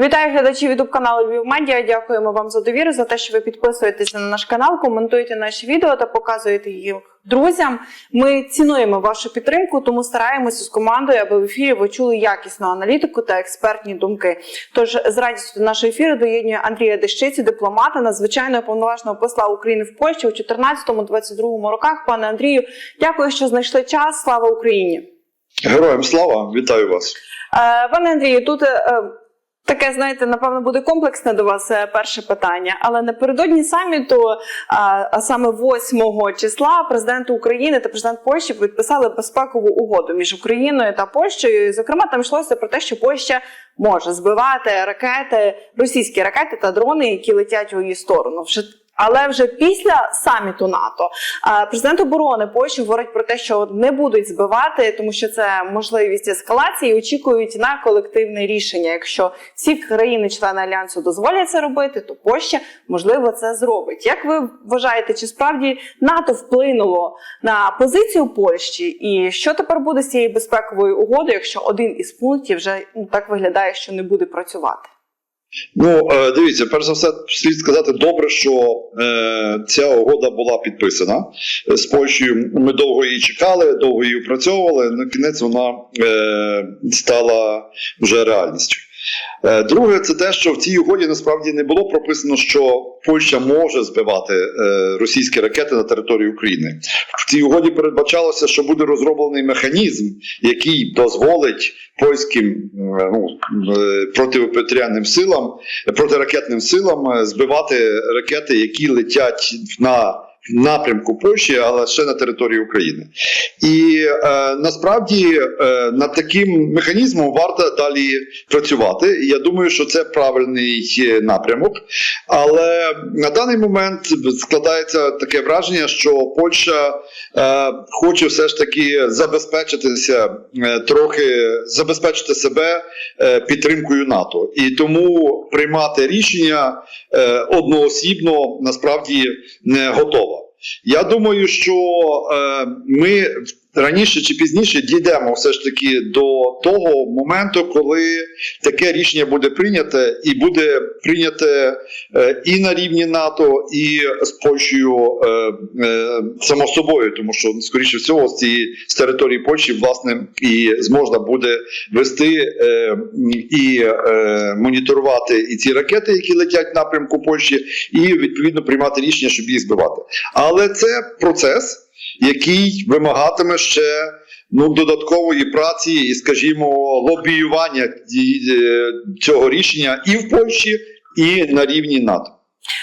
Вітаю глядачів ютуб каналу Львів Медіа. Дякуємо вам за довіру, за те, що ви підписуєтеся на наш канал, коментуєте наші відео та показуєте їх друзям. Ми цінуємо вашу підтримку, тому стараємося з командою, аби в ефірі ви чули якісну аналітику та експертні думки. Тож з радістю до нашого ефіру доєднує Андрія Дещиці, дипломата, надзвичайного повноважного посла України в Польщі у 14-22 роках. Пане Андрію, дякую, що знайшли час. Слава Україні! Героям слава, вітаю вас. Е, Пане Андрію, тут е, таке, знаєте, напевно, буде комплексне до вас е, перше питання. Але напередодні саміту, а, а саме 8 числа, президент України та президент Польщі підписали безпекову угоду між Україною та Польщею. І, Зокрема, там йшлося про те, що Польща може збивати ракети, російські ракети та дрони, які летять у її сторону. Вже але вже після саміту НАТО президент оборони Польщі говорить про те, що не будуть збивати, тому що це можливість ескалації. Очікують на колективне рішення. Якщо всі країни-члени альянсу дозволять це робити, то Польща можливо це зробить. Як ви вважаєте, чи справді НАТО вплинуло на позицію Польщі? І що тепер буде з цією безпековою угодою, якщо один із пунктів вже ну, так виглядає, що не буде працювати? Ну, е, дивіться, перш за все, слід сказати добре, що е, ця угода була підписана е, з Польщею. Ми довго її чекали, довго її опрацьовували. На кінець вона е, стала вже реальністю. Е, Друге, це те, що в цій угоді насправді не було прописано, що Польща може збивати е, російські ракети на території України. В цій угоді передбачалося, що буде розроблений механізм, який дозволить польським е, ну, протиповітряним силам, протиракетним силам збивати ракети, які летять на напрямку Польщі, але ще на території України. І е, насправді е, над таким механізмом варто далі працювати. Я думаю, що це правильний е, напрямок. Але на даний момент складається таке враження, що Польща е, хоче все ж таки забезпечитися е, трохи забезпечити себе е, підтримкою НАТО. І тому приймати рішення е, одноосібно насправді не готова. Я думаю, що е, ми раніше чи пізніше дійдемо все ж таки до того моменту, коли таке рішення буде прийняте, і буде прийняте е, і на рівні НАТО, і з Польщею е, е, само собою, тому що скоріше всього з цієї з території Польщі власне і зможна буде вести і моніторувати і ці ракети, які летять в напрямку Польщі, і відповідно приймати рішення, щоб їх збивати. Але це процес, який вимагатиме ще ну, додаткової праці і, скажімо, лобіювання е, цього рішення і в Польщі, і на рівні НАТО.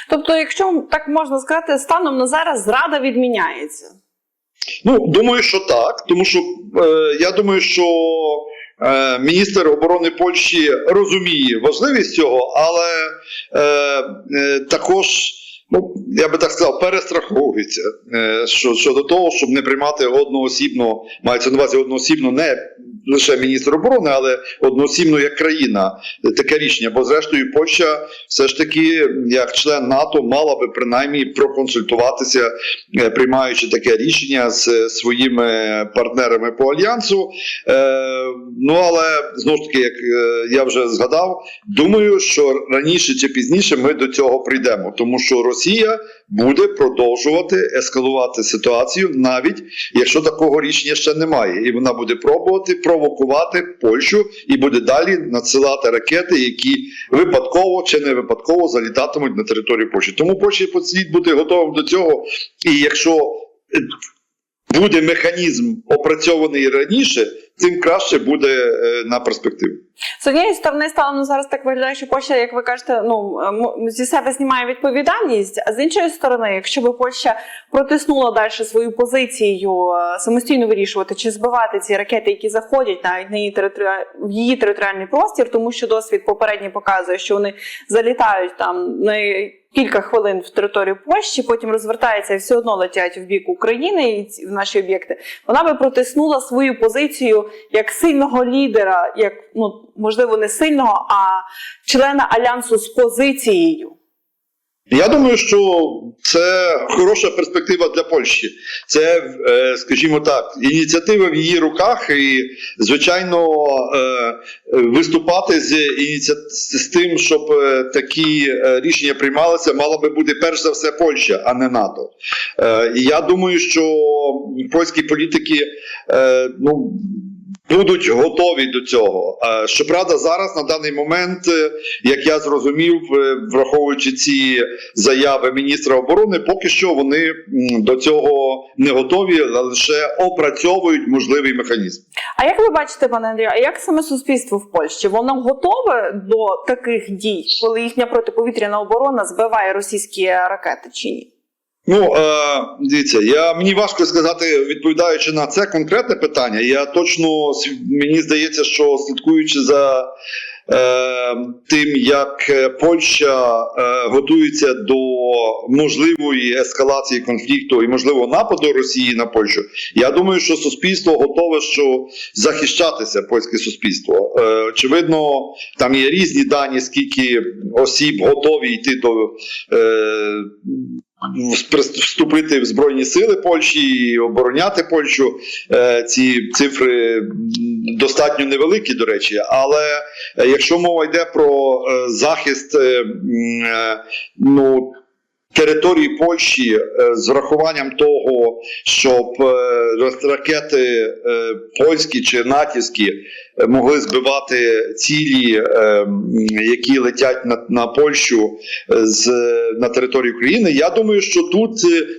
Тобто, якщо так можна сказати, станом на зараз зрада відміняється. Ну, думаю, що так, тому що е, я думаю, що е, міністр оборони Польщі розуміє важливість цього, але е, е, також. Ну, я би так сказав, перестраховується е, що, щодо того, щоб не приймати одноосібно, мається на увазі одноосібно не лише міністр оборони, але одноосібно як країна е, таке рішення. Бо зрештою Польща все ж таки, як член НАТО, мала би принаймні проконсультуватися, е, приймаючи таке рішення з своїми партнерами по альянсу. Ну але знову ж таки, як я вже згадав, думаю, що раніше чи пізніше ми до цього прийдемо, тому що Росія буде продовжувати ескалувати ситуацію, навіть якщо такого рішення ще немає, і вона буде пробувати провокувати Польщу і буде далі надсилати ракети, які випадково чи не випадково залітатимуть на територію Польщі. Тому Польщі слід бути готовим до цього. І якщо буде механізм опрацьований раніше, тим краще буде е, на перспективу. З однієї сторони, стало на зараз так виглядає, що Польща, як ви кажете, ну м- зі себе знімає відповідальність. А з іншої сторони, якщо би Польща протиснула далі свою позицію е, самостійно вирішувати, чи збивати ці ракети, які заходять навіть на її територі... в її територіальний простір, тому що досвід попередній показує, що вони залітають там на кілька хвилин в територію Польщі, потім розвертається і все одно летять в бік України і в наші об'єкти. Вона би протиснула свою позицію як сильного лідера, як ну можливо не сильного, а члена альянсу з позицією. Я думаю, що це хороша перспектива для Польщі. Це, е, скажімо так, ініціатива в її руках, і звичайно е, виступати з з тим, щоб е, такі рішення приймалися, мала би бути перш за все Польща, а не НАТО. Я думаю, що польські політики ну. Будуть готові до цього. Щоправда, зараз на даний момент, е, як я зрозумів, е, враховуючи ці заяви міністра оборони, поки що вони до цього не готові, а лише опрацьовують можливий механізм. А як ви бачите, пане Андрію, а як саме суспільство в Польщі? Воно готове до таких дій, коли їхня протиповітряна оборона збиває російські ракети чи ні? Ну е, дивіться, я мені важко сказати, відповідаючи на це конкретне питання. Я точно мені здається, що слідкуючи за е, тим, як е, Польща е, готується до можливої ескалації конфлікту і можливо нападу Росії на Польщу, я думаю, що суспільство готове що захищатися, польське суспільство. Е, очевидно, там є різні дані, скільки осіб готові йти до. Е, вступити в збройні сили Польщі і обороняти Польщу. Е, Ці цифри достатньо невеликі, до речі. Але е, якщо мова йде про е, захист ну, території Польщі е, з врахуванням того, щоб е, ракети е, польські чи натівські могли збивати цілі, які летять на, на Польщу з на території України. Я думаю, що тут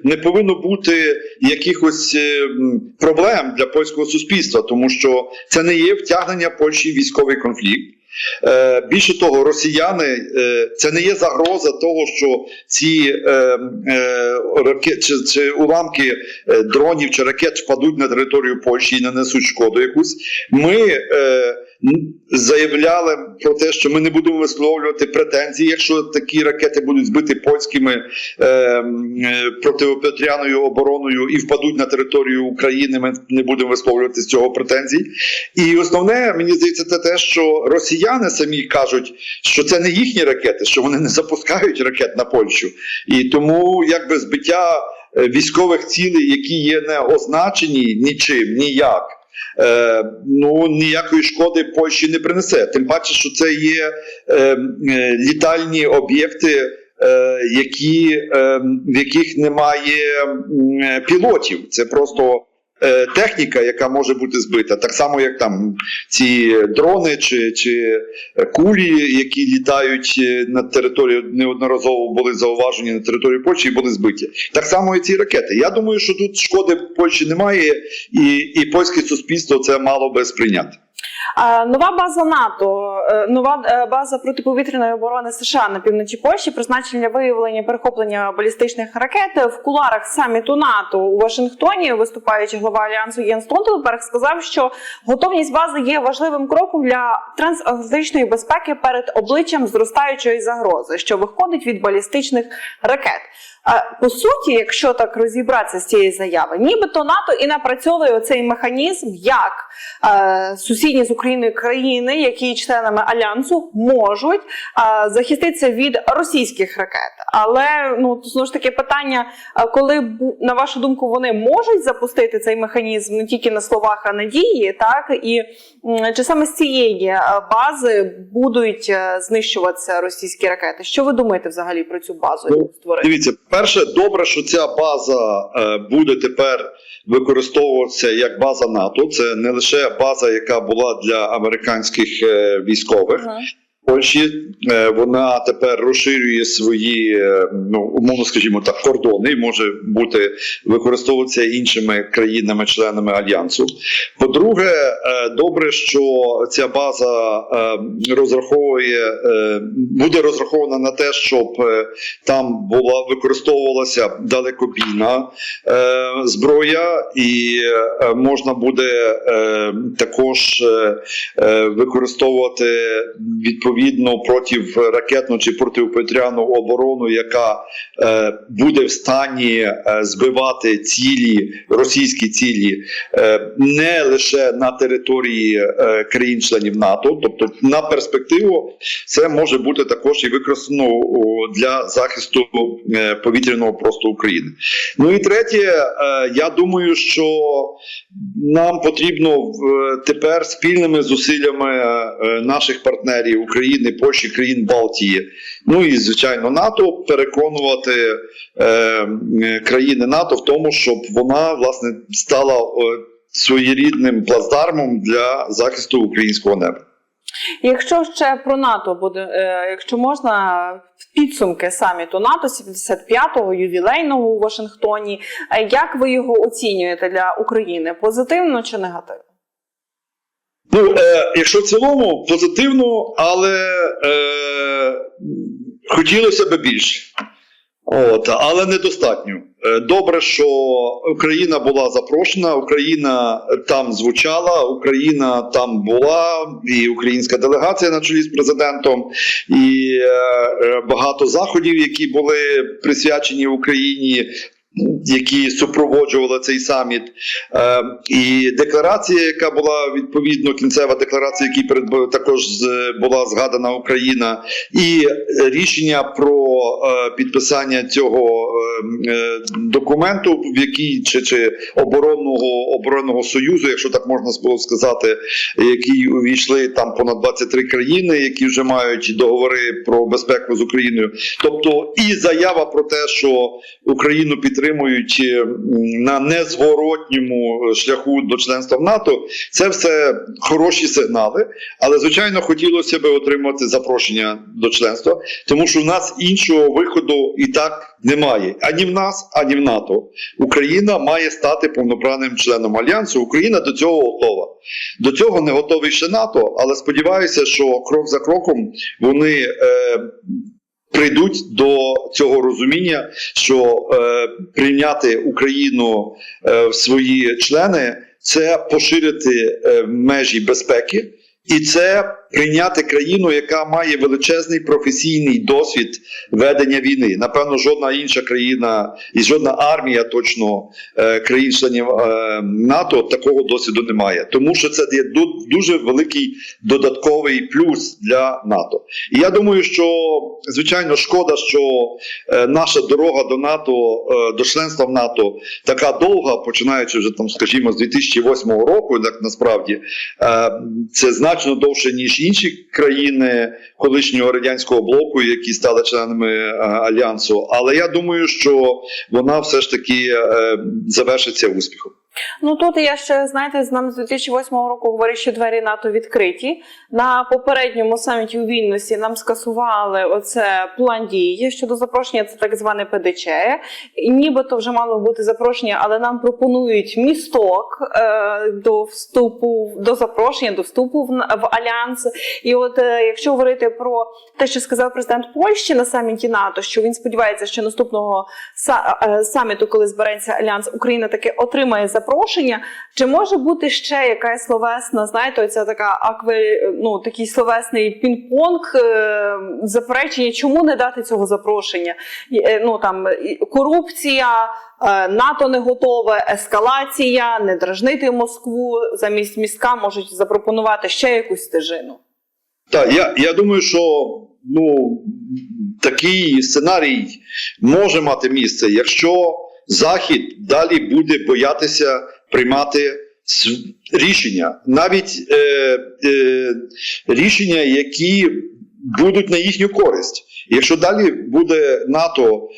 не повинно бути якихось проблем для польського суспільства, тому що це не є втягнення Польщі в військовий конфлікт. Е, Більше того, росіяни е, це не є загроза того, що ці е, ракет чи, чи уламки дронів чи ракет впадуть на територію Польщі і нанесуть шкоду якусь. Ми заявляли про те, що ми не будемо висловлювати претензії, якщо такі ракети будуть збиті польськими е, е, протиповітряною обороною і впадуть на територію України. Ми не будемо висловлювати з цього претензій. І основне, мені здається, це те, що росіяни самі кажуть, що це не їхні ракети, що вони не запускають ракет на Польщу. І тому якби збиття е, військових цілей, які є не означені нічим, ніяк. Е, ну ніякої шкоди Польщі не принесе. Тим паче, що це є е, е, літальні об'єкти, е, які, е, в яких немає пілотів. Це просто техніка, яка може бути збита, так само як там ці дрони чи, чи кулі, які літають е, на територію, неодноразово були зауважені на території Польщі і були збиті. Так само і ці ракети. Я думаю, що тут шкоди Польщі немає, і, і польське суспільство це мало би сприйняти. Нова база НАТО, е, нова е, база протиповітряної оборони США на півночі Польщі, призначення виявлення перехоплення балістичних ракет в куларах саміту НАТО у Вашингтоні, виступаючи глава альянсу Єн Столтенберг, сказав, що готовність бази є важливим кроком для трансатлантичної безпеки перед обличчям зростаючої загрози, що виходить від балістичних ракет. А, По суті, якщо так розібратися з цієї заяви, нібито НАТО і напрацьовує оцей механізм, як е, сусідні з Україною країни, які членами альянсу, можуть е, захиститися від російських ракет. Але ну знову ж таки питання: коли на вашу думку вони можуть запустити цей механізм не тільки на словах, а на дії, так і чи саме з цієї е, бази будуть е, знищуватися російські ракети? Що ви думаєте взагалі про цю базу, Ну, створити? Дивіться, перше, добре, що ця база е, буде тепер використовуватися як база НАТО. Це не лише база, яка була для американських військових. Мгм. Польщі е, вона тепер розширює свої, е, ну умовно скажімо так, кордони і може бути використовуватися іншими країнами-членами альянсу. По-друге, е, добре, що ця база розраховує, буде розрахована на те, щоб там була використовувалася далекобійна зброя, і можна буде також використовувати відповідно відповідно протиракетну чи протиповітряну оборону, яка е, буде в стані е, збивати цілі, російські цілі, е, не лише на території е, країн-членів НАТО, тобто на перспективу це може бути також і використано для захисту е, повітряного простору України. Ну і третє, е, я думаю, що нам потрібно в- тепер спільними зусиллями е, наших партнерів України, Польщі, країн Балтії, ну і звичайно НАТО переконувати е, е, країни НАТО в тому, щоб вона власне стала е, своєрідним плацдармом для захисту українського неба. Якщо ще про НАТО буде, е, якщо можна, підсумки саміту НАТО 75-го ювілейного у Вашингтоні, е, як ви його оцінюєте для України? Позитивно чи негативно? Ну, е, якщо в цілому позитивно, але е, хотілося б більше. От, але недостатньо. Е, Добре, що Україна була запрошена, Україна там звучала, Україна там була, і українська делегація на чолі з президентом, і е, багато заходів, які були присвячені Україні, які супроводжували цей саміт. Е, і декларація, яка була відповідно кінцева декларація, якій перед також була згадана Україна, і рішення про е, підписання цього е, е, документу, в який чи, чи оборонного оборонного союзу, якщо так можна було сказати, які увійшли там понад 23 країни, які вже мають договори про безпеку з Україною. Тобто і заява про те, що Україну підтримують е, на незворотньому шляху до членства в НАТО, це все хороші сигнали. Але звичайно хотілося б отримати запрошення до членства, тому що в нас іншого виходу і так немає ані в нас, ані в НАТО. Україна має стати повноправним членом альянсу. Україна до цього готова. До цього не готовий ще НАТО, але сподіваюся, що крок за кроком вони. Е, Прийдуть до цього розуміння, що е, прийняти Україну е, в свої члени це поширити е, межі безпеки, і це прийняти країну, яка має величезний професійний досвід ведення війни. Напевно, жодна інша країна і жодна армія точно е, країн-членів е, НАТО такого досвіду не має. Тому що це є дуже великий додатковий плюс для НАТО. І я думаю, що звичайно шкода, що е, наша дорога до НАТО, до членства в НАТО така довга, починаючи вже там, скажімо, з 2008 року, як насправді це значно довше ніж інші країни колишнього радянського блоку, які стали членами е, альянсу. Але я думаю, що вона все ж таки е, завершиться успіхом. Ну тут я ще знаєте, з нами з 2008 року говорить, що двері НАТО відкриті. На попередньому саміті у Вільнюсі нам скасували оце план дії щодо запрошення. Це так зване ПДЧ. Нібито вже мало бути запрошення, але нам пропонують місток е, до вступу до запрошення, до вступу в, в альянс. І от е, якщо говорити про те, що сказав президент Польщі на саміті НАТО, що він сподівається, що наступного са- е, саміту, коли збереться альянс, Україна таки отримає запрошення. Чи може бути ще якась словесна, знаєте, оця така акве, ну такий словесний пінг-понг е, заперечення, чому не дати цього запрошення? Е, Ну там корупція. е, НАТО не готове, ескалація, не дражнити Москву. Замість містка можуть запропонувати ще якусь стежину. Так, я, я думаю, що ну, такий сценарій може мати місце, якщо Захід далі буде боятися приймати рішення, навіть е, е, рішення, які будуть на їхню користь. Якщо далі буде НАТО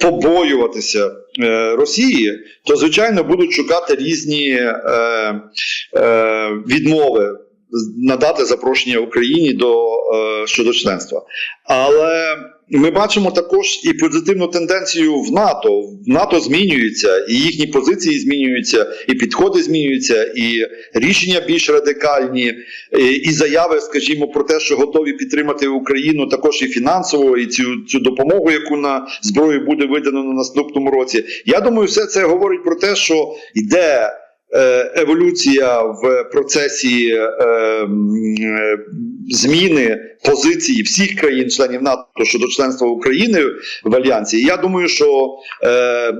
побоюватися е, Росії, то звичайно будуть шукати різні е, е, відмови надати запрошення Україні до е, щодо членства. Але ми бачимо також і позитивну тенденцію в НАТО. В НАТО змінюється, і їхні позиції змінюються, і підходи змінюються, і рішення більш радикальні, і, і заяви, скажімо, про те, що готові підтримати Україну також і фінансово, і цю, цю допомогу, яку на зброю буде видано на наступному році. Я думаю, все це говорить про те, що йде е, еволюція в процесі е, е, зміни позиції всіх країн-членів НАТО щодо членства України в альянсі. Я думаю, що е,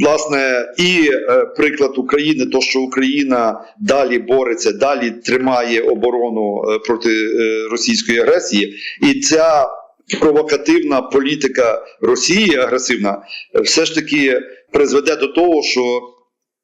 власне і е, приклад України, то що Україна далі бореться, далі тримає оборону е, проти е, російської агресії, і ця провокативна політика Росії агресивна е, все ж таки призведе до того, що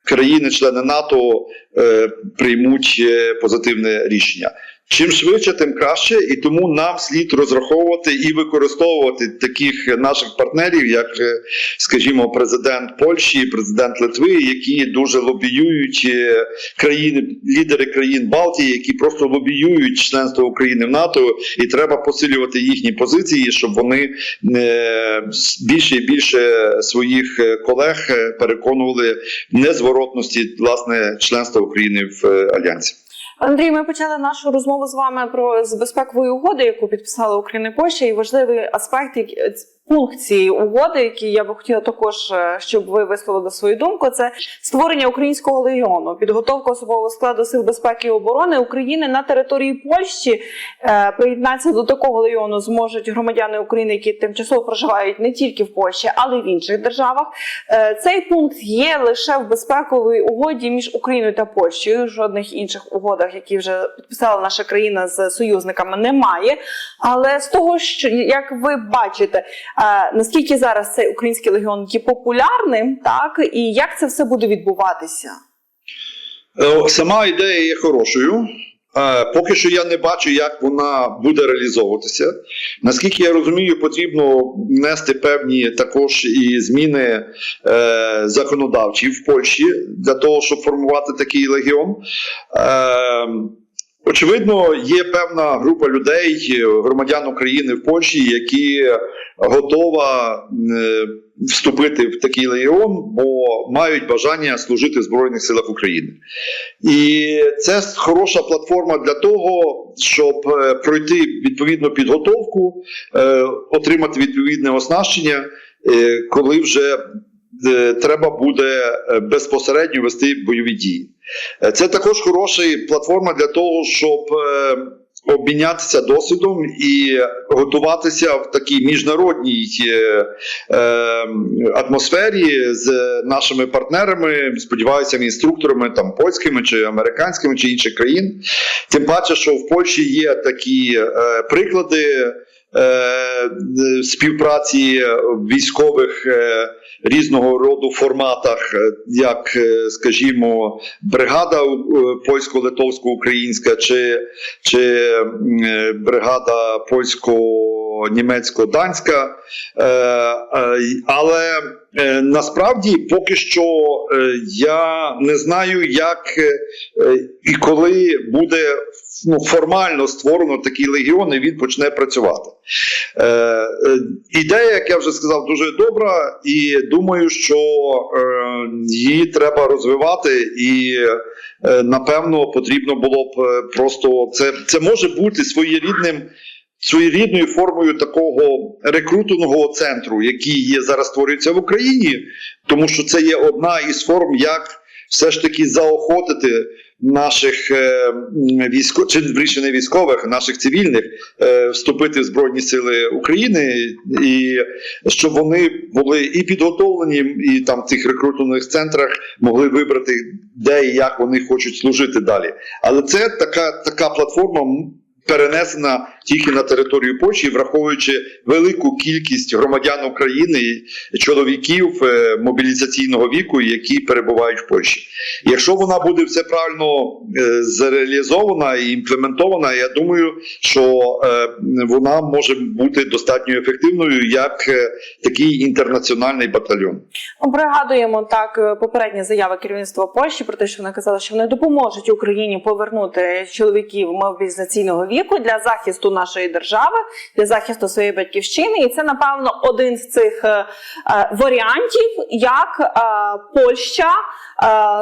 країни-члени НАТО е, приймуть е, позитивне рішення. Чим швидше, тим краще, і тому нам слід розраховувати і використовувати таких наших партнерів, як, е, скажімо, президент Польщі, президент Литви, які дуже лобіюють е, країни, лідери країн Балтії, які просто лобіюють членство України в НАТО, і треба посилювати їхні позиції, щоб вони е, більше і більше своїх колег переконували в незворотності власне членства України в альянсі. Андрій, ми почали нашу розмову з вами про з безпекової угоди, яку підписала Україна і Польща, і важливий аспект, пункт цієї угоди, який я би хотіла також, е, щоб ви висловили свою думку, це створення українського легіону, підготовка особового складу сил безпеки і оборони України на території Польщі. Е, приєднатися до такого легіону зможуть громадяни України, які тимчасово проживають не тільки в Польщі, але й в інших державах. Е, Цей пункт є лише в безпековій угоді між Україною та Польщею. Жодних інших угодах, які вже підписала наша країна з союзниками, немає. Але з того, що як ви бачите, наскільки зараз цей український легіон є популярним, так і як це все буде відбуватися? Е, Сама ідея є хорошою. Е, Поки що я не бачу, як вона буде реалізовуватися. Наскільки я розумію, потрібно внести певні також і зміни е, законодавчі в Польщі для того, щоб формувати такий легіон. Очевидно, є певна група людей, громадян України в Польщі, які готова е, вступити в такий легіон, бо мають бажання служити в Збройних силах України. І це хороша платформа для того, щоб е, пройти відповідну підготовку, е, отримати відповідне оснащення, е, коли вже е, треба буде е, безпосередньо вести бойові дії. Е, Це також хороша платформа для того, щоб е, обмінятися досвідом і готуватися в такій міжнародній е, атмосфері з нашими партнерами, сподіваюся, інструкторами там польськими чи американськими чи інших країн. Тим паче, що в Польщі є такі приклади. Співпраці військових різного роду форматах, е, як, е, скажімо, бригада е, польсько-литовсько-українська чи, чи бригада польсько-німецько-данська. Е, е, Але е, насправді поки що я не знаю, як і коли буде ну, формально створено такий легіон, і він почне працювати. Ідея, як я вже сказав, дуже добра, і думаю, що її треба розвивати, і напевно потрібно було б просто це, це може бути своєрідним. Своєрідною формою такого рекрутингового центру, який є зараз створюється в Україні, тому що це є одна із форм, як все ж таки заохотити наших е, військо чи вірніше, не військових, наших цивільних е, вступити в Збройні Сили України, і щоб вони були і підготовлені, і там в цих рекрутингових центрах могли вибрати, де і як вони хочуть служити далі. Але це така, така платформа. Перенесена тільки на територію Польщі, враховуючи велику кількість громадян України, чоловіків е, мобілізаційного віку, які перебувають в Польщі. Якщо вона буде все правильно е, зреалізована і імплементована, я думаю, що е, вона може бути достатньо ефективною як такий інтернаціональний батальйон. Пригадуємо так попередні заяви керівництва Польщі про те, що вони казали, що вони допоможуть Україні повернути чоловіків мобілізаційного віку для захисту нашої держави, для захисту своєї батьківщини. І це напевно один з цих е, е, варіантів, як е, Польща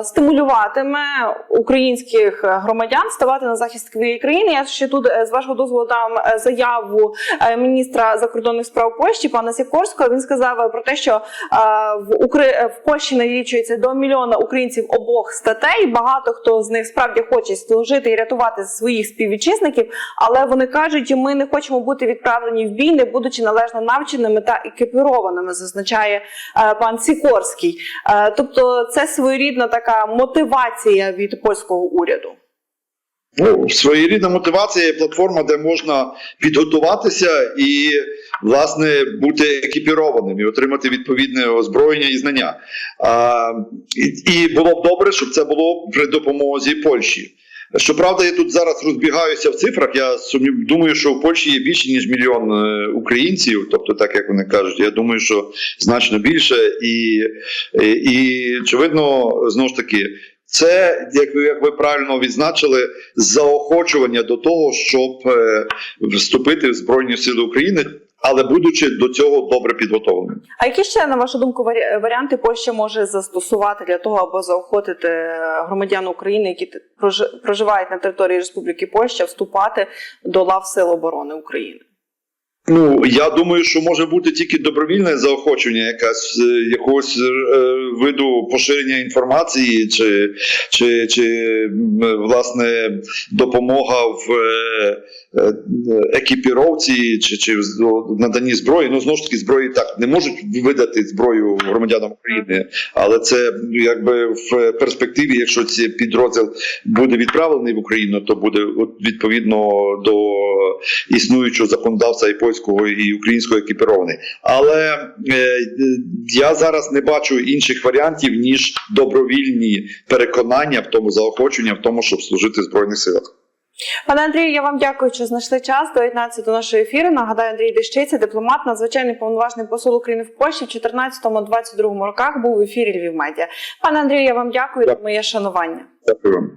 стимулюватиме українських громадян ставати на захист країни. Я ще тут е, з вашого дозволу дам е, заяву е, міністра закордонних справ Польщі пана Сікорського. Він сказав е, про те, що е, в Укра... е, в Польщі налічується до мільйона українців обох статей. Багато хто з них справді хоче служити і рятувати своїх співвітчизників, але вони кажуть, ми не хочемо бути відправлені в бій, не будучи належно навченими та екіпірованими, зазначає е, пан Сікорський. Е, тобто, це своєрідна така мотивація від польського уряду. Ну, своєрідна мотивація є платформа, де можна підготуватися і, власне, бути екіпірованим і отримати відповідне озброєння і знання. А, і, і було б добре, щоб це було при допомозі Польщі. Щоправда, я тут зараз розбігаюся в цифрах. Я сумнів, думаю, що в Польщі є більше ніж мільйон е, українців, тобто, так як вони кажуть, я думаю, що значно більше, і, і, і очевидно, знову ж таки, це, як, ви- як ви правильно відзначили, заохочування до того, щоб е, вступити в Збройні Сили України, але будучи до цього добре підготовленим. А які ще, на вашу думку, варіанти Польща може застосувати для того, аби заохотити е, громадян України, які проживають на території Республіки Польща, вступати до лав Сил оборони України? Ну я думаю, що може бути тільки добровільне заохочення, якась е, якогось е, виду поширення інформації, чи, чи, чи власне допомога в е, екіпіровці, чи, чи в з- наданні зброї. Ну знову ж таки, зброї так не можуть видати зброю громадянам України, але це якби в перспективі, якщо цей підрозділ буде відправлений в Україну, то буде відповідно до існуючого законодавства і польського і українського екіпірований. Але е, я зараз не бачу інших варіантів ніж добровільні переконання в тому заохочення, в тому, щоб служити в збройних силах. Пане Андрію, я вам дякую, що знайшли час доєднатися до нашої ефіру. Нагадаю, Андрій Дещиця, дипломат, надзвичайний повноважний посол України в Польщі в 2014-2022 роках був в ефірі Львів Медіа. Пане Андрію, я вам дякую. за Моє шанування. Дякую вам.